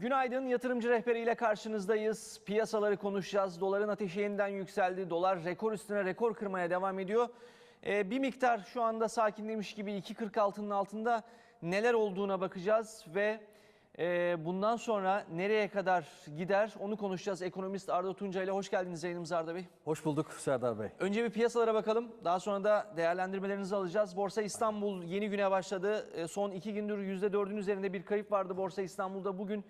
Günaydın yatırımcı rehberiyle karşınızdayız. Piyasaları konuşacağız. Doların ateşi yeniden yükseldi. Dolar rekor üstüne rekor kırmaya devam ediyor. Ee, bir miktar şu anda sakinlemiş gibi 2.46'nın altında neler olduğuna bakacağız ve e, bundan sonra nereye kadar gider onu konuşacağız. Ekonomist Arda Tunca ile hoş geldiniz yayınımıza Arda Bey. Hoş bulduk Serdar Bey. Önce bir piyasalara bakalım. Daha sonra da değerlendirmelerinizi alacağız. Borsa İstanbul yeni güne başladı. E, Son iki gündür %4'ün üzerinde bir kayıp vardı Borsa İstanbul'da. Bugün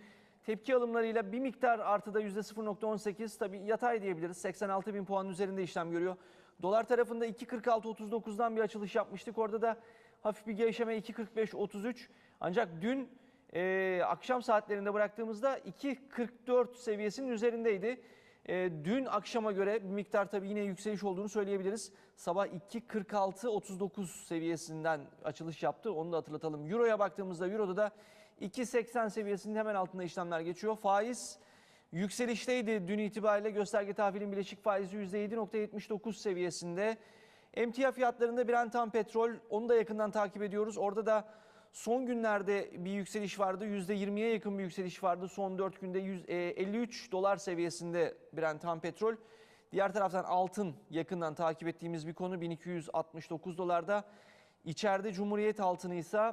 tepki alımlarıyla bir miktar artıda %0.18 tabii yatay diyebiliriz. 86 bin puanın üzerinde işlem görüyor. Dolar tarafında 2.46.39'dan bir açılış yapmıştık. Orada da hafif bir gevşeme 2.45.33. Ancak dün e, akşam saatlerinde bıraktığımızda 2.44 seviyesinin üzerindeydi. E, dün akşama göre bir miktar tabii yine yükseliş olduğunu söyleyebiliriz. Sabah 2.46.39 seviyesinden açılış yaptı. Onu da hatırlatalım. Euro'ya baktığımızda Euro'da da 2.80 seviyesinin hemen altında işlemler geçiyor. Faiz yükselişteydi dün itibariyle. Gösterge tahvilin bileşik faizi %7.79 seviyesinde. Emtia fiyatlarında Brent tam petrol onu da yakından takip ediyoruz. Orada da son günlerde bir yükseliş vardı. %20'ye yakın bir yükseliş vardı. Son 4 günde 100, e, 53 dolar seviyesinde Brent tam petrol. Diğer taraftan altın yakından takip ettiğimiz bir konu 1269 dolarda. İçeride Cumhuriyet altını ise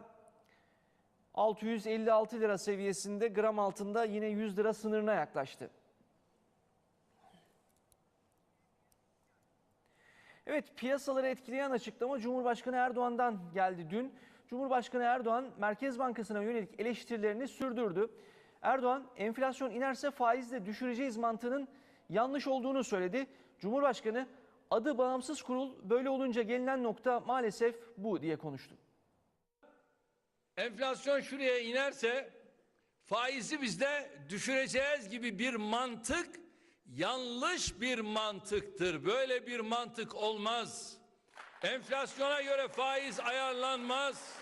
656 lira seviyesinde gram altında yine 100 lira sınırına yaklaştı. Evet piyasaları etkileyen açıklama Cumhurbaşkanı Erdoğan'dan geldi dün. Cumhurbaşkanı Erdoğan Merkez Bankası'na yönelik eleştirilerini sürdürdü. Erdoğan enflasyon inerse faiz de düşüreceğiz mantığının yanlış olduğunu söyledi. Cumhurbaşkanı adı bağımsız kurul böyle olunca gelinen nokta maalesef bu diye konuştu. Enflasyon şuraya inerse faizi bizde düşüreceğiz gibi bir mantık yanlış bir mantıktır. Böyle bir mantık olmaz. Enflasyona göre faiz ayarlanmaz.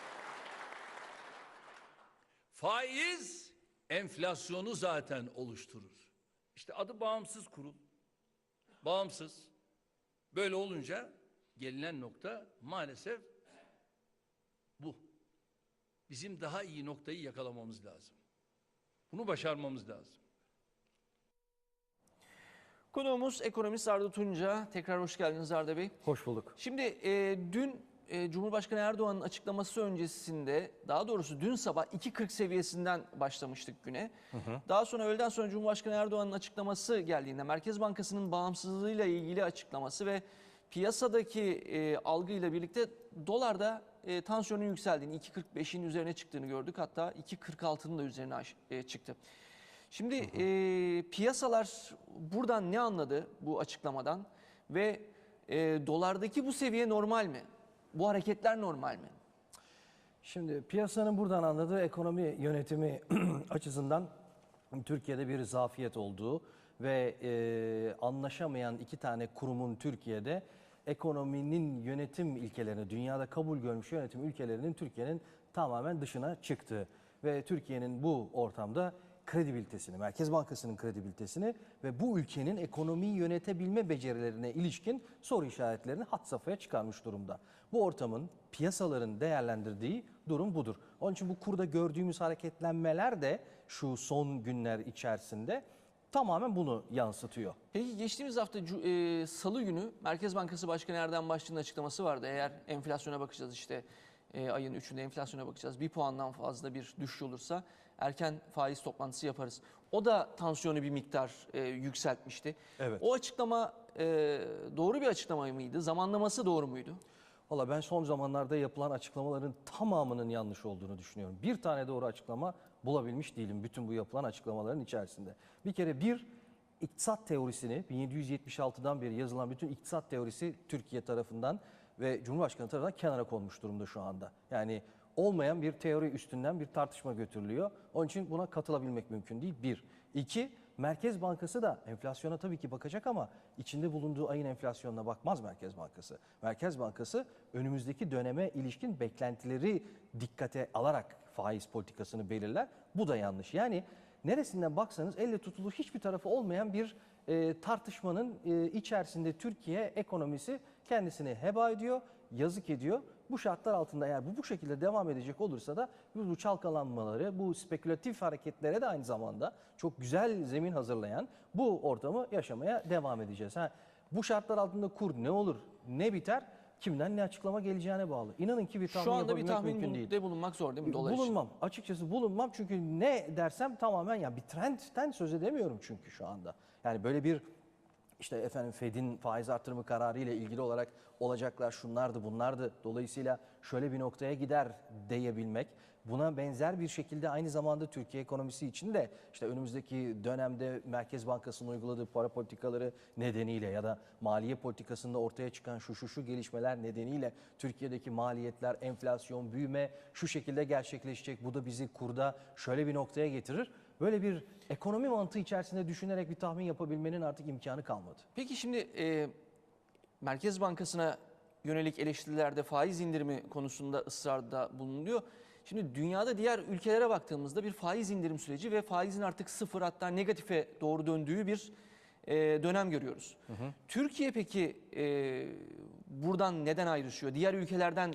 Faiz enflasyonu zaten oluşturur. İşte adı bağımsız kurul. Bağımsız. Böyle olunca gelinen nokta maalesef. Bizim daha iyi noktayı yakalamamız lazım. Bunu başarmamız lazım. Konuğumuz ekonomist Arda Tunca. Tekrar hoş geldiniz Arda Bey. Hoş bulduk. Şimdi e, dün e, Cumhurbaşkanı Erdoğan'ın açıklaması öncesinde daha doğrusu dün sabah 2.40 seviyesinden başlamıştık güne. Daha sonra öğleden sonra Cumhurbaşkanı Erdoğan'ın açıklaması geldiğinde Merkez Bankası'nın bağımsızlığıyla ilgili açıklaması ve piyasadaki e, algıyla birlikte dolarda e, tansiyonun yükseldiğini 2.45'in üzerine çıktığını gördük. Hatta 2.46'nın da üzerine e, çıktı. Şimdi e, piyasalar buradan ne anladı bu açıklamadan ve e, dolardaki bu seviye normal mi? Bu hareketler normal mi? Şimdi piyasanın buradan anladığı ekonomi yönetimi açısından Türkiye'de bir zafiyet olduğu ve e, anlaşamayan iki tane kurumun Türkiye'de ekonominin yönetim ilkelerini, dünyada kabul görmüş yönetim ülkelerinin Türkiye'nin tamamen dışına çıktığı ve Türkiye'nin bu ortamda kredibilitesini, Merkez Bankası'nın kredibilitesini ve bu ülkenin ekonomiyi yönetebilme becerilerine ilişkin soru işaretlerini hat safhaya çıkarmış durumda. Bu ortamın piyasaların değerlendirdiği durum budur. Onun için bu kurda gördüğümüz hareketlenmeler de şu son günler içerisinde tamamen bunu yansıtıyor. Peki geçtiğimiz hafta e, salı günü Merkez Bankası Başkanı Erdem Başçı'nın açıklaması vardı. Eğer enflasyona bakacağız işte e, ayın 3'ünde enflasyona bakacağız. Bir puandan fazla bir düşüş olursa erken faiz toplantısı yaparız. O da tansiyonu bir miktar e, yükseltmişti. Evet. O açıklama e, doğru bir açıklama mıydı? Zamanlaması doğru muydu? Valla ben son zamanlarda yapılan açıklamaların tamamının yanlış olduğunu düşünüyorum. Bir tane doğru açıklama bulabilmiş değilim bütün bu yapılan açıklamaların içerisinde. Bir kere bir iktisat teorisini 1776'dan beri yazılan bütün iktisat teorisi Türkiye tarafından ve Cumhurbaşkanı tarafından kenara konmuş durumda şu anda. Yani olmayan bir teori üstünden bir tartışma götürülüyor. Onun için buna katılabilmek mümkün değil. Bir. İki, Merkez Bankası da enflasyona tabii ki bakacak ama içinde bulunduğu ayın enflasyonuna bakmaz Merkez Bankası. Merkez Bankası önümüzdeki döneme ilişkin beklentileri dikkate alarak faiz politikasını belirler. Bu da yanlış. Yani neresinden baksanız elle tutulur hiçbir tarafı olmayan bir e, tartışmanın e, içerisinde Türkiye ekonomisi kendisini heba ediyor, yazık ediyor Bu şartlar altında eğer bu bu şekilde devam edecek olursa da bu çalkalanmaları, bu spekülatif hareketlere de aynı zamanda çok güzel zemin hazırlayan bu ortamı yaşamaya devam edeceğiz. Ha, bu şartlar altında kur ne olur, ne biter, kimden ne açıklama geleceğine bağlı. İnanın ki bir tahmin Şu anda bir yapabilmek mümkün değil. tahminde bulunmak zor değil mi dolar için? Bulunmam. Açıkçası bulunmam çünkü ne dersem tamamen ya bir trendten söz edemiyorum çünkü şu anda. Yani böyle bir işte efendim Fed'in faiz artırımı kararı ile ilgili olarak olacaklar şunlardı bunlardı. Dolayısıyla şöyle bir noktaya gider diyebilmek. Buna benzer bir şekilde aynı zamanda Türkiye ekonomisi için de işte önümüzdeki dönemde Merkez Bankası'nın uyguladığı para politikaları nedeniyle ya da maliye politikasında ortaya çıkan şu şu şu gelişmeler nedeniyle Türkiye'deki maliyetler, enflasyon, büyüme şu şekilde gerçekleşecek. Bu da bizi kurda şöyle bir noktaya getirir. Böyle bir ekonomi mantığı içerisinde düşünerek bir tahmin yapabilmenin artık imkanı kalmadı. Peki şimdi e, Merkez Bankası'na yönelik eleştirilerde faiz indirimi konusunda ısrarda bulunuyor. Şimdi dünyada diğer ülkelere baktığımızda bir faiz indirim süreci ve faizin artık sıfır hatta negatife doğru döndüğü bir e, dönem görüyoruz. Türkiye peki e, buradan neden ayrışıyor? Diğer ülkelerden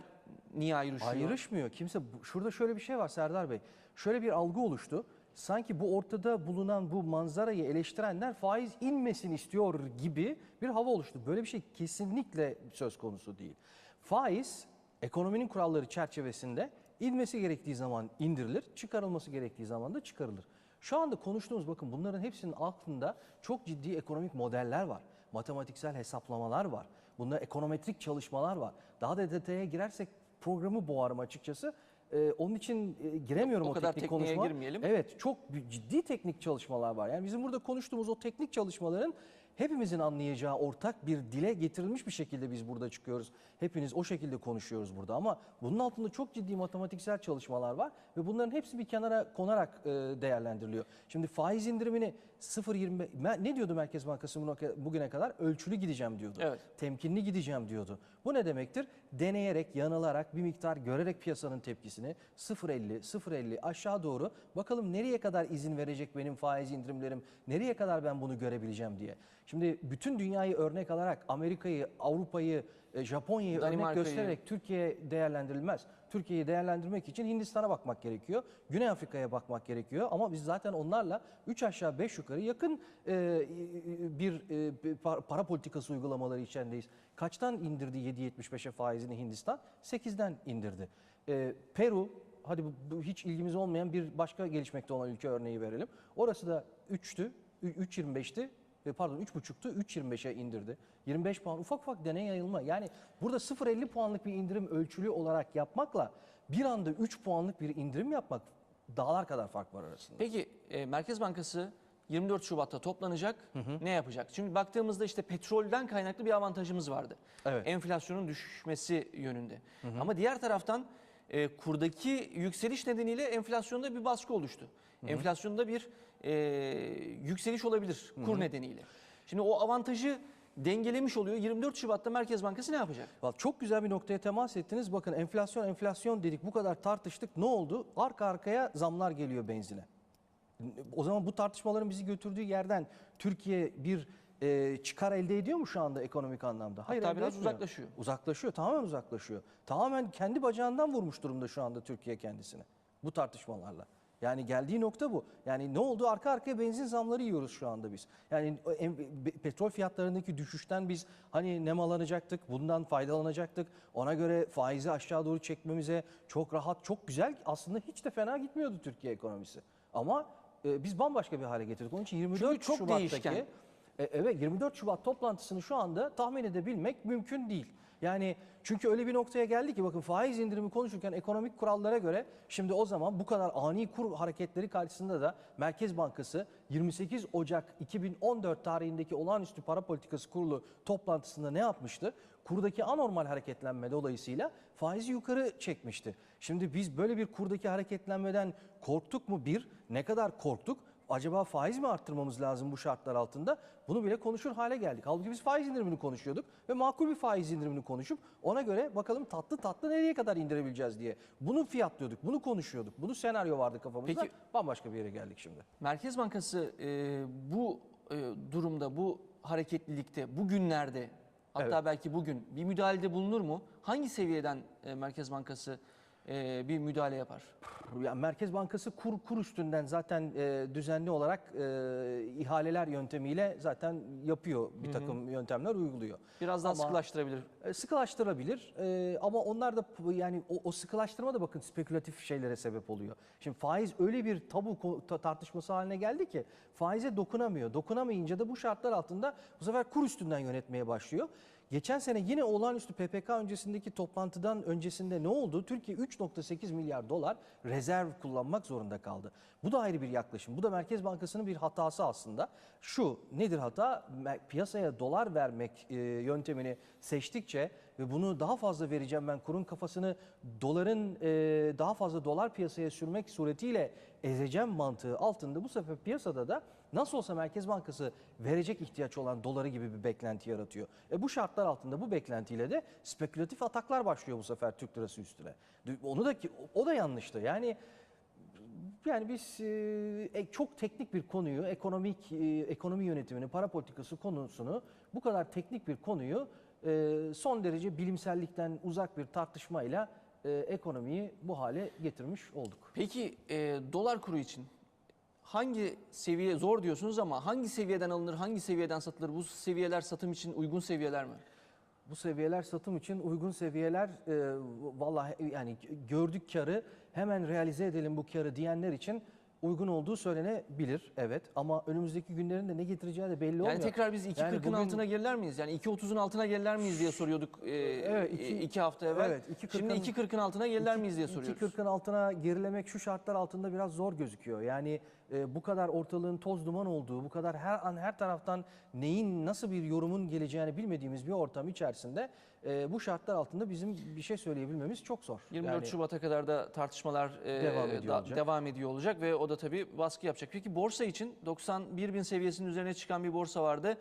niye ayrışıyor? Ayrışmıyor. Kimse şurada şöyle bir şey var Serdar Bey. Şöyle bir algı oluştu. Sanki bu ortada bulunan bu manzarayı eleştirenler faiz inmesin istiyor gibi bir hava oluştu. Böyle bir şey kesinlikle söz konusu değil. Faiz ekonominin kuralları çerçevesinde inmesi gerektiği zaman indirilir, çıkarılması gerektiği zaman da çıkarılır. Şu anda konuştuğumuz bakın bunların hepsinin altında çok ciddi ekonomik modeller var. Matematiksel hesaplamalar var. Bunda ekonometrik çalışmalar var. Daha da detaya girersek programı boğarım açıkçası. Ee, onun için e, giremiyorum O o, kadar teknik konuşma. girmeyelim. Evet çok ciddi teknik çalışmalar var. Yani bizim burada konuştuğumuz o teknik çalışmaların hepimizin anlayacağı ortak bir dile getirilmiş bir şekilde biz burada çıkıyoruz. Hepiniz o şekilde konuşuyoruz burada ama bunun altında çok ciddi matematiksel çalışmalar var ve bunların hepsi bir kenara konarak e, değerlendiriliyor. Şimdi faiz indirimini 0.25 Me- ne diyordu Merkez Bankası bugüne- bugüne kadar? Ölçülü gideceğim diyordu. Evet. Temkinli gideceğim diyordu. Bu ne demektir? Deneyerek, yanılarak, bir miktar görerek piyasanın tepkisini 0.50, 0.50 aşağı doğru bakalım nereye kadar izin verecek benim faiz indirimlerim, nereye kadar ben bunu görebileceğim diye. Şimdi bütün dünyayı örnek alarak Amerika'yı, Avrupa'yı, e, Japonya'yı örnek göstererek Türkiye değerlendirilmez. Türkiye'yi değerlendirmek için Hindistan'a bakmak gerekiyor. Güney Afrika'ya bakmak gerekiyor. Ama biz zaten onlarla 3 aşağı 5 yukarı yakın e, bir e, bir par- para politikası uygulamaları içindeyiz. Kaçtan indirdi 7.75'e faizini Hindistan? 8'den indirdi. E, Peru, hadi bu, bu hiç ilgimiz olmayan bir başka gelişmekte olan ülke örneği verelim. Orası da 3'tü, 3.25'ti. Pardon 3.5'tu 3.25'e indirdi. 25 puan ufak ufak deney yayılma. Yani burada 0.50 puanlık bir indirim ölçülü olarak yapmakla bir anda 3 puanlık bir indirim yapmak dağlar kadar fark var arasında. Peki e, Merkez Bankası 24 Şubat'ta toplanacak. Ne yapacak? Şimdi baktığımızda işte petrolden kaynaklı bir avantajımız vardı. Evet. Enflasyonun düşmesi yönünde. Ama diğer taraftan e, kurdaki yükseliş nedeniyle enflasyonda bir baskı oluştu. Enflasyonda bir e, yükseliş olabilir kur nedeniyle. Şimdi o avantajı dengelemiş oluyor. 24 Şubat'ta Merkez Bankası ne yapacak? Vallahi Çok güzel bir noktaya temas ettiniz. Bakın enflasyon enflasyon dedik bu kadar tartıştık. Ne oldu? Arka arkaya zamlar geliyor benzine. O zaman bu tartışmaların bizi götürdüğü yerden Türkiye bir e, çıkar elde ediyor mu şu anda ekonomik anlamda? Hayır, Hatta biraz etmiyor. uzaklaşıyor. Uzaklaşıyor, tamamen uzaklaşıyor. Tamamen kendi bacağından vurmuş durumda şu anda Türkiye kendisini bu tartışmalarla. Yani geldiği nokta bu. Yani ne oldu? Arka arkaya benzin zamları yiyoruz şu anda biz. Yani be- petrol fiyatlarındaki düşüşten biz hani nemalanacaktık, bundan faydalanacaktık. Ona göre faizi aşağı doğru çekmemize çok rahat, çok güzel aslında hiç de fena gitmiyordu Türkiye ekonomisi. Ama e, biz bambaşka bir hale getirdik. Onun için 24 Çünkü çok Şubat'taki değişken. e, evet 24 Şubat toplantısını şu anda tahmin edebilmek mümkün değil. Yani çünkü öyle bir noktaya geldi ki bakın faiz indirimi konuşurken ekonomik kurallara göre şimdi o zaman bu kadar ani kur hareketleri karşısında da Merkez Bankası 28 Ocak 2014 tarihindeki olağanüstü para politikası kurulu toplantısında ne yapmıştı? Kurdaki anormal hareketlenme dolayısıyla faizi yukarı çekmişti. Şimdi biz böyle bir kurdaki hareketlenmeden korktuk mu bir? Ne kadar korktuk? Acaba faiz mi arttırmamız lazım bu şartlar altında? Bunu bile konuşur hale geldik. Halbuki biz faiz indirimini konuşuyorduk ve makul bir faiz indirimini konuşup ona göre bakalım tatlı tatlı nereye kadar indirebileceğiz diye. Bunu fiyatlıyorduk, bunu konuşuyorduk. Bunu senaryo vardı kafamızda. Peki- Bambaşka bir yere geldik şimdi. Merkez Bankası e, bu e, durumda, bu hareketlilikte, bu günlerde hatta Evet. belki bugün bir müdahalede bulunur mu? Hangi seviyeden e, Merkez Bankası e, bir müdahale yapar? Yani Merkez Bankası kur kur üstünden zaten e, düzenli olarak e, ihaleler yöntemiyle zaten yapıyor bir takım yöntemler uyguluyor. Biraz daha Ama- sıkılaştırabilir. E, sıkılaştırabilir E, ama onlar da p- yani o, o sıkılaştırma da bakın spekülatif şeylere sebep oluyor. Şimdi faiz öyle bir tabu ko- ta- tartışması haline geldi ki faize dokunamıyor. Dokunamayınca da bu şartlar altında bu sefer kur üstünden yönetmeye başlıyor. Geçen sene yine olağanüstü PPK öncesindeki toplantıdan öncesinde ne oldu? Türkiye 3.8 milyar dolar rezerv kullanmak zorunda kaldı. Bu da ayrı bir yaklaşım. Bu da Merkez Bankası'nın bir hatası aslında. Şu nedir hata? Piyasaya dolar vermek e, yöntemini seçtikçe ve bunu daha fazla vereceğim ben kurun kafasını doların e, daha fazla dolar piyasaya sürmek suretiyle ezeceğim mantığı altında bu sefer piyasada da nasıl olsa Merkez Bankası verecek ihtiyaç olan doları gibi bir beklenti yaratıyor. E bu şartlar altında bu beklentiyle de spekülatif ataklar başlıyor bu sefer Türk lirası üstüne. Onu da ki o da yanlıştı. Yani yani biz e, çok teknik bir konuyu, ekonomik e, ekonomi yönetimini, para politikası konusunu bu kadar teknik bir konuyu e, son derece bilimsellikten uzak bir tartışmayla e, ekonomiyi bu hale getirmiş olduk. Peki e, dolar kuru için hangi seviye zor diyorsunuz ama hangi seviyeden alınır, hangi seviyeden satılır? Bu seviyeler satım için uygun seviyeler mi? Bu seviyeler satım için uygun seviyeler e, vallahi yani gördük karı hemen realize edelim bu karı diyenler için uygun olduğu söylenebilir evet ama önümüzdeki günlerin de ne getireceği de belli olmuyor. Yani tekrar biz 2.40'ın Yani bugün- altına gelirler miyiz? Yani 2.30'un altına gelirler miyiz diye soruyorduk e, Evet, iki, iki- iki hafta evvel. evet, 2.40'ın Şimdi 2.40'ın altına gelirler miyiz diye soruyoruz. 2.40'ın altına gerilemek şu şartlar altında biraz zor gözüküyor. Yani e, bu kadar ortalığın toz duman olduğu, bu kadar her an her taraftan neyin nasıl bir yorumun geleceğini bilmediğimiz bir ortam içerisinde e, bu şartlar altında bizim bir şey söyleyebilmemiz çok zor. 24 Yani- Şubat'a kadar da tartışmalar e, Devam ediyor olacak. devam ediyor olacak ve o da tabii baskı yapacak. Peki borsa için 91 bin seviyesinin üzerine çıkan bir borsa vardı.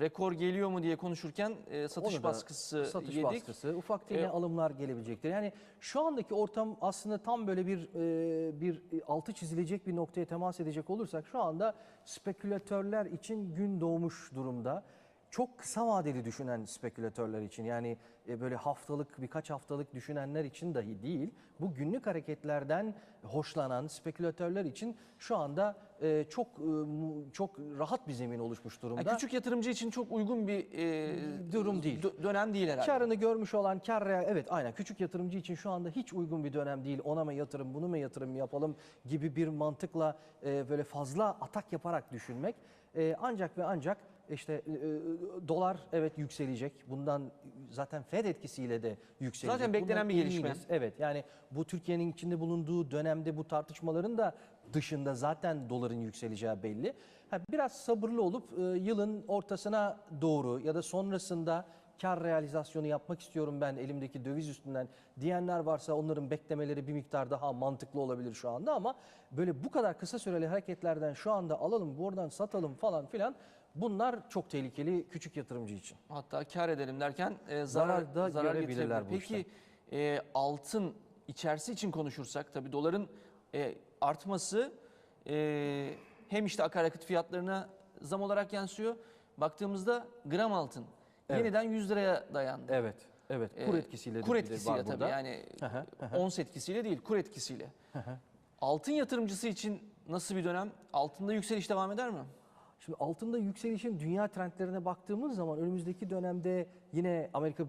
Rekor geliyor mu diye konuşurken e, satış Onu da baskısı satış yedik. baskısı, ufak yine Ee, alımlar gelebilecektir. Yani şu andaki ortam aslında tam böyle bir e, bir e, altı çizilecek bir noktaya temas edecek olursak şu anda spekülatörler için gün doğmuş durumda. Çok kısa vadeli düşünen spekülatörler için yani e, böyle haftalık birkaç haftalık düşünenler için dahi değil. Bu günlük hareketlerden hoşlanan spekülatörler için şu anda e, çok e, çok rahat bir zemin oluşmuş durumda. Yani küçük yatırımcı için çok uygun bir e, Durum değil. dö- dönem değil herhalde. Karını görmüş olan kar evet aynen küçük yatırımcı için şu anda hiç uygun bir dönem değil. Ona mı yatırım bunu mu yatırım yapalım gibi bir mantıkla e, böyle fazla atak yaparak düşünmek. E, ancak ve ancak işte e, e, dolar evet yükselecek. Bundan zaten Fed etkisiyle de yükselecek. Zaten beklenen Bundan bir gelişme. eminiz. Evet yani bu Türkiye'nin içinde bulunduğu dönemde bu tartışmaların da dışında zaten doların yükseleceği belli. Ha, biraz sabırlı olup e, yılın ortasına doğru ya da sonrasında kar realizasyonu yapmak istiyorum ben elimdeki döviz üstünden diyenler varsa onların beklemeleri bir miktar daha mantıklı olabilir şu anda ama böyle bu kadar kısa süreli hareketlerden şu anda alalım buradan satalım falan filan bunlar çok tehlikeli küçük yatırımcı için. Hatta kar edelim derken e, zarar, Zarar da zarar görebilirler bu Peki e, altın içerisi için konuşursak tabii doların e, artması e, hem işte akaryakıt fiyatlarına zam olarak yansıyor. Baktığımızda gram altın Evet. yeniden 100 liraya dayandı. Evet, evet. Kur E, etkisiyle de kur etkisiyle var tabii burada. yani ons etkisiyle değil kur etkisiyle. Altın yatırımcısı için nasıl bir dönem? Altında yükseliş devam eder mi? Şimdi altında yükselişin dünya trendlerine baktığımız zaman önümüzdeki dönemde yine Amerika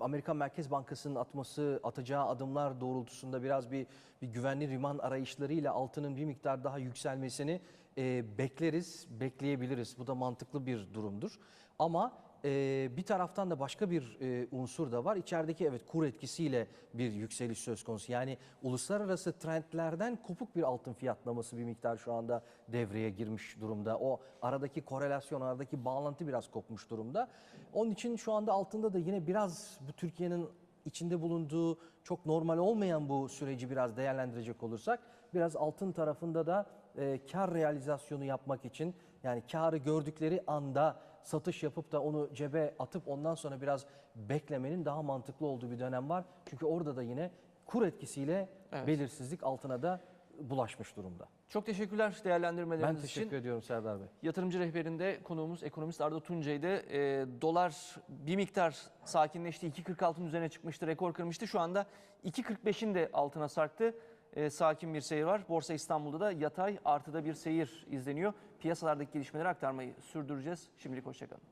Amerikan Merkez Bankası'nın atması, atacağı adımlar doğrultusunda biraz bir, bir güvenli liman arayışlarıyla altının bir miktar daha yükselmesini e, bekleriz, bekleyebiliriz. Bu da mantıklı bir durumdur. Ama e, bir taraftan da başka bir e, unsur da var. İçerideki evet kur etkisiyle bir yükseliş söz konusu. Yani uluslararası trendlerden kopuk bir altın fiyatlaması bir miktar şu anda devreye girmiş durumda. O aradaki korelasyon, aradaki bağlantı biraz kopmuş durumda. Onun için şu anda altında da yine biraz bu Türkiye'nin içinde bulunduğu çok normal olmayan bu süreci biraz değerlendirecek olursak biraz altın tarafında da e, kar realizasyonu yapmak için yani karı gördükleri anda satış yapıp da onu cebe atıp ondan sonra biraz beklemenin daha mantıklı olduğu bir dönem var. Çünkü orada da yine kur etkisiyle Evet. belirsizlik altına da bulaşmış durumda. Çok teşekkürler değerlendirmeleriniz Ben için. teşekkür ediyorum Serdar Bey. Yatırımcı rehberinde konuğumuz ekonomist Arda Tuncay'dı. E, dolar bir miktar sakinleşti. 2.46'ın üzerine çıkmıştı, rekor kırmıştı. Şu anda 2.45'in de altına sarktı. E, sakin bir seyir var. Borsa İstanbul'da da yatay artıda bir seyir izleniyor. Piyasalardaki gelişmeleri aktarmayı sürdüreceğiz. Şimdilik hoşçakalın.